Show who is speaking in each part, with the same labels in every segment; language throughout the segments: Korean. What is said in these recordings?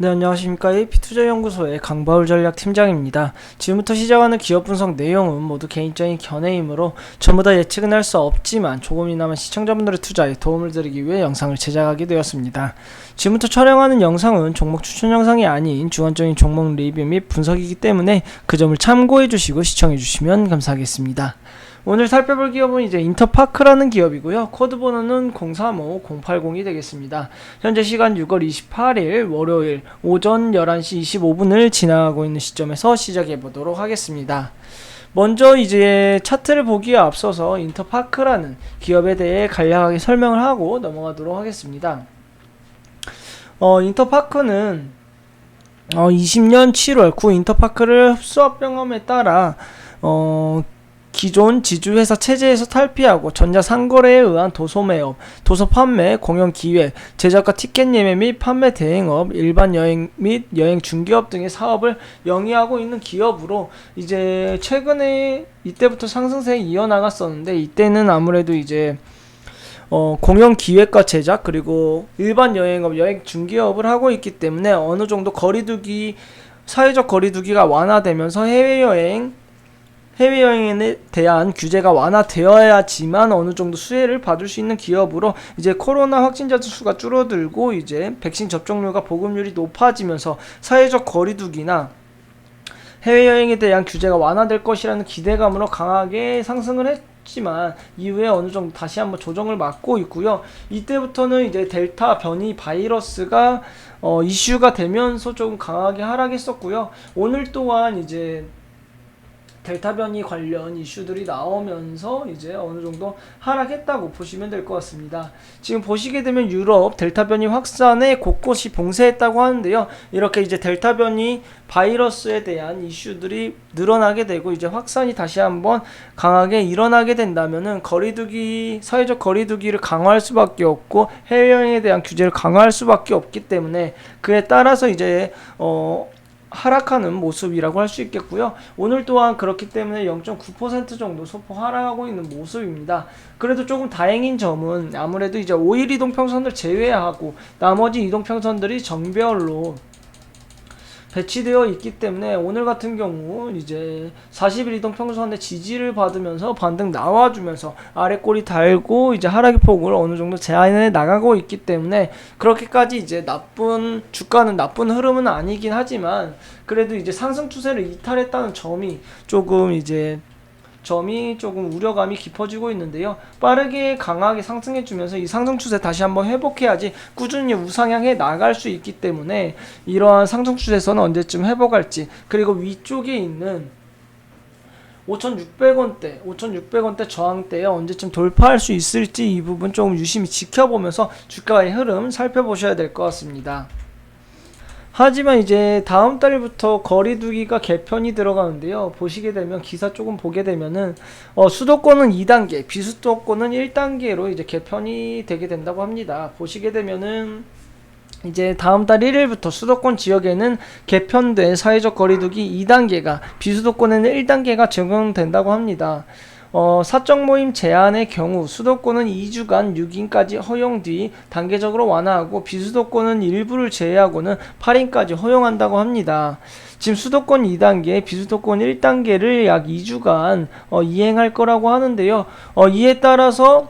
Speaker 1: 네, 안녕하십니까. AP투자연구소의 강바울 전략팀장입니다. 지금부터 시작하는 기업 분석 내용은 모두 개인적인 견해이므로 전부 다 예측은 할 수 없지만 조금이나마 시청자분들의 투자에 도움을 드리기 위해 영상을 제작하게 되었습니다. 지금부터 촬영하는 영상은 종목 추천 영상이 아닌 주관적인 종목 리뷰 및 분석이기 때문에 그 점을 참고해 주시고 시청해 주시면 감사하겠습니다. 오늘 살펴볼 기업은 이제 인터파크라는 기업이고요. 코드 번호는 035080이 되겠습니다. 현재 시간 6월 28일 월요일 오전 11시 25분을 지나가고 있는 시점에서 시작해 보도록 하겠습니다. 먼저 이제 차트를 보기에 앞서서 인터파크라는 기업에 대해 간략하게 설명을 하고 넘어가도록 하겠습니다. 어, 인터파크는 어, 20년 7월 구 인터파크를 흡수합병함에 따라 어, 기존 지주회사 체제에서 탈피하고 전자 상거래에 의한 도소 매업, 도서 판매, 공연 기획, 제작과 티켓 예매 및 판매 대행업, 일반 여행 및 여행 중개업 등의 사업을 영위하고 있는 기업으로 이제 최근에 이때부터 상승세에 이어나갔었는데 이때는 아무래도 이제 어, 공연 기획과 제작 그리고 일반 여행업, 여행 중개업을 하고 있기 때문에 어느 정도 거리두기 사회적 거리두기가 완화되면서 해외여행 해외여행에 대한 규제가 완화되어야지만 어느 정도 수혜를 받을 수 있는 기업으로 이제 코로나 확진자 수가 줄어들고 이제 백신 접종률과 보급률이 높아지면서 사회적 거리두기나 해외여행에 대한 규제가 완화될 것이라는 기대감으로 강하게 상승을 했 지만 이후에 어느 정도 다시 한번 조정을 맞고 있고요. 이때부터는 이제 델타 변이 바이러스가 어, 이슈가 되면서 조금 강하게 하락했었고요. 오늘 또한 이제 델타 변이 관련 이슈들이 나오면서 이제 어느 정도 하락했다고 보시면 될 것 같습니다. 지금 보시게 되면 유럽 델타 변이 확산에 곳곳이 봉쇄했다고 하는데요. 이렇게 이제 델타 변이 바이러스에 대한 이슈들이 늘어나게 되고 이제 확산이 다시 한번 강하게 일어나게 된다면은 거리두기 사회적 거리두기를 강화할 수밖에 없고 해외여행에 대한 규제를 강화할 수밖에 없기 때문에 그에 따라서 이제 어 하락하는 모습이라고 할 수 있겠고요. 오늘 또한 그렇기 때문에 0.9% 정도 소폭 하락하고 있는 모습입니다. 그래도 조금 다행인 점은 아무래도 이제 5일 이동평선을 제외하고 나머지 이동평선들이 정별로 배치되어 있기 때문에 오늘 같은 경우 이제 40일 이동 평선의 지지를 받으면서 반등 나와주면서 아래 꼬리 달고 이제 하락의 폭을 어느 정도 제한해 나가고 있기 때문에 그렇게까지 이제 나쁜 주가는 나쁜 흐름은 아니긴 하지만 그래도 이제 상승 추세를 이탈했다는 점이 조금 이제 점이 조금 우려감이 깊어지고 있는데요. 빠르게 강하게 상승해주면서 이 상승 추세 다시 한번 회복해야지 꾸준히 우상향해 나갈 수 있기 때문에 이러한 상승 추세선은 언제쯤 회복할지 그리고 위쪽에 있는 5,600원대, 5,600원대 저항대에 언제쯤 돌파할 수 있을지 이 부분 조금 유심히 지켜보면서 주가의 흐름 살펴보셔야 될 것 같습니다. 하지만 이제 다음 달부터 거리두기가 개편이 들어가는데요. 보시게 되면 기사 조금 보게 되면은 어, 수도권은 2단계, 비수도권은 1단계로 이제 개편이 되게 된다고 합니다. 보시게 되면은 이제 다음 달 1일부터 수도권 지역에는 개편된 사회적 거리두기 2단계가 비수도권에는 1단계가 적용된다고 합니다. 어, 사적 모임 제한의 경우 수도권은 2주간 6인까지 허용 뒤 단계적으로 완화하고 비수도권은 일부를 제외하고는 8인까지 허용한다고 합니다. 지금 수도권 2단계, 비수도권 1단계를 약 2주간 어, 이행할 거라고 하는데요. 어, 이에 따라서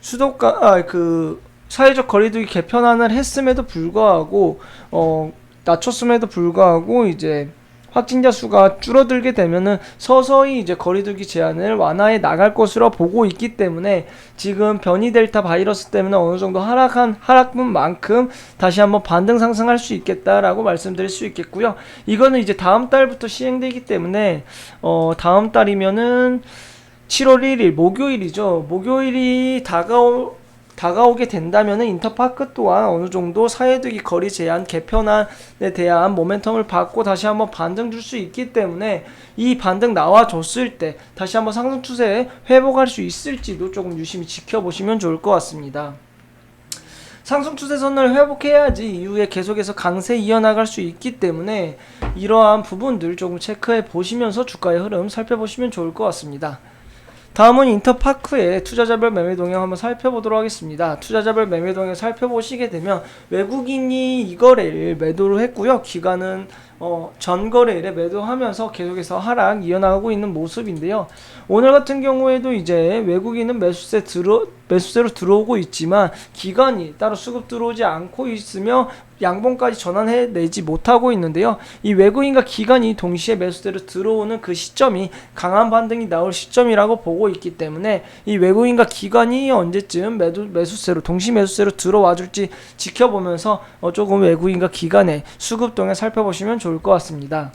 Speaker 1: 수도가 아, 그 사회적 거리두기 개편안을 했음에도 불구하고 어, 낮췄음에도 불구하고 이제 확진자 수가 줄어들게 되면은 서서히 이제 거리두기 제한을 완화해 나갈 것으로 보고 있기 때문에 지금 변이 델타 바이러스 때문에 어느 정도 하락한 하락분만큼 다시 한번 반등 상승할 수 있겠다라고 말씀드릴 수 있겠고요. 이거는 이제 다음 달부터 시행되기 때문에 어 다음 달이면은 7월 1일 목요일이죠. 목요일이 다가올 다가오게 된다면 인터파크 또한 어느 정도 사회두기 거리 제한 개편안에 대한 모멘텀을 받고 다시 한번 반등 줄 수 있기 때문에 이 반등 나와줬을 때 다시 한번 상승 추세에 회복할 수 있을지도 조금 유심히 지켜보시면 좋을 것 같습니다. 상승 추세선을 회복해야지 이후에 계속해서 강세 이어나갈 수 있기 때문에 이러한 부분들 조금 체크해 보시면서 주가의 흐름 살펴보시면 좋을 것 같습니다. 다음은 인터파크의 투자자별 매매 동향 한번 살펴보도록 하겠습니다. 투자자별 매매 동향 살펴보시게 되면 외국인이 이 거래를 매도를 했고요. 기간은 어, 전 거래일에 매도하면서 계속해서 하락 이어나가고 있는 모습인데요. 오늘 같은 경우에도 이제 외국인은 매수세 들어 매수세로 들어오고 있지만 기간이 따로 수급 들어오지 않고 있으며 양봉까지 전환해 내지 못하고 있는데요. 이 외국인과 기관이 동시에 매수세로 들어오는 그 시점이 강한 반등이 나올 시점이라고 보고 있기 때문에 이 외국인과 기관이 언제쯤 매도, 매수세로 동시 매수세로 들어와 줄지 지켜보면서 어, 조금 외국인과 기관의 수급 동향 살펴보시면 좋을 것 같습니다.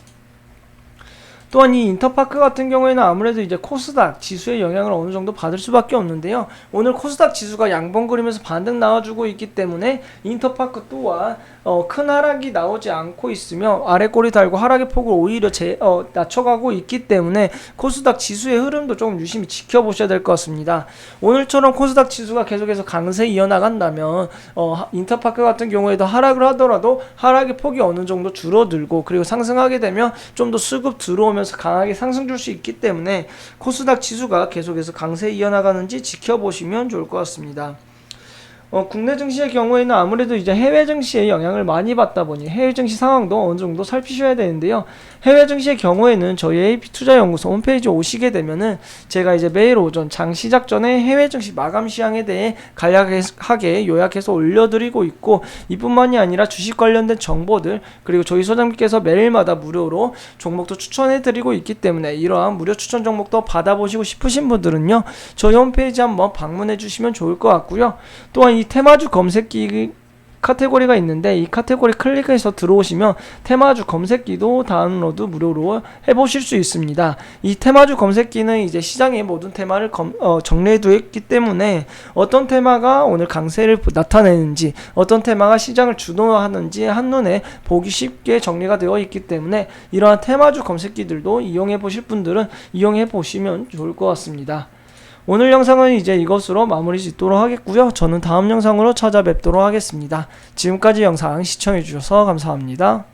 Speaker 1: 또한 이 인터파크 같은 경우에는 아무래도 이제 코스닥 지수의 영향을 어느 정도 받을 수밖에 없는데요. 오늘 코스닥 지수가 양봉 그리면서 반등 나와주고 있기 때문에 인터파크 또한 어, 큰 하락이 나오지 않고 있으며 아래 꼬리 달고 하락의 폭을 오히려 제, 어, 낮춰가고 있기 때문에 코스닥 지수의 흐름도 조금 유심히 지켜보셔야 될 것 같습니다. 오늘처럼 코스닥 지수가 계속해서 강세 이어나간다면 어, 하- 인터파크 같은 경우에도 하락을 하더라도 하락의 폭이 어느 정도 줄어들고 그리고 상승하게 되면 좀 더 수급 들어오면 서 강하게 상승 줄 수 있기 때문에 코스닥 지수가 계속해서 강세 이어나가는지 지켜보시면 좋을 것 같습니다. 어, 국내 증시의 경우에는 아무래도 이제 해외 증시의 영향을 많이 받다 보니 해외 증시 상황도 어느 정도 살피셔야 되는데요. 해외 증시의 경우에는 저희 AP 투자연구소 홈페이지 오시게 되면은 제가 이제 매일 오전 장 시작 전에 해외 증시 마감 시황에 대해 간략하게 요약해서 올려드리고 있고 이뿐만이 아니라 주식 관련된 정보들 그리고 저희 소장님께서 매일마다 무료로 종목도 추천해드리고 있기 때문에 이러한 무료 추천 종목도 받아보시고 싶으신 분들은요 저희 홈페이지 한번 방문해 주시면 좋을 것 같고요 또한 이 테마주 검색기 카테고리가 있는데 이 카테고리 클릭해서 들어오시면 테마주 검색기도 다운로드 무료로 해보실 수 있습니다. 이 테마주 검색기는 이제 시장의 모든 테마를 검, 어, 정리해 두었기 때문에 어떤 테마가 오늘 강세를 나타내는지 어떤 테마가 시장을 주도하는지 한눈에 보기 쉽게 정리가 되어 있기 때문에 이러한 테마주 검색기들도 이용해 보실 분들은 이용해 보시면 좋을 것 같습니다. 오늘 영상은 이제 이것으로 마무리 짓도록 하겠고요. 저는 다음 영상으로 찾아뵙도록 하겠습니다. 지금까지 영상 시청해 주셔서 감사합니다.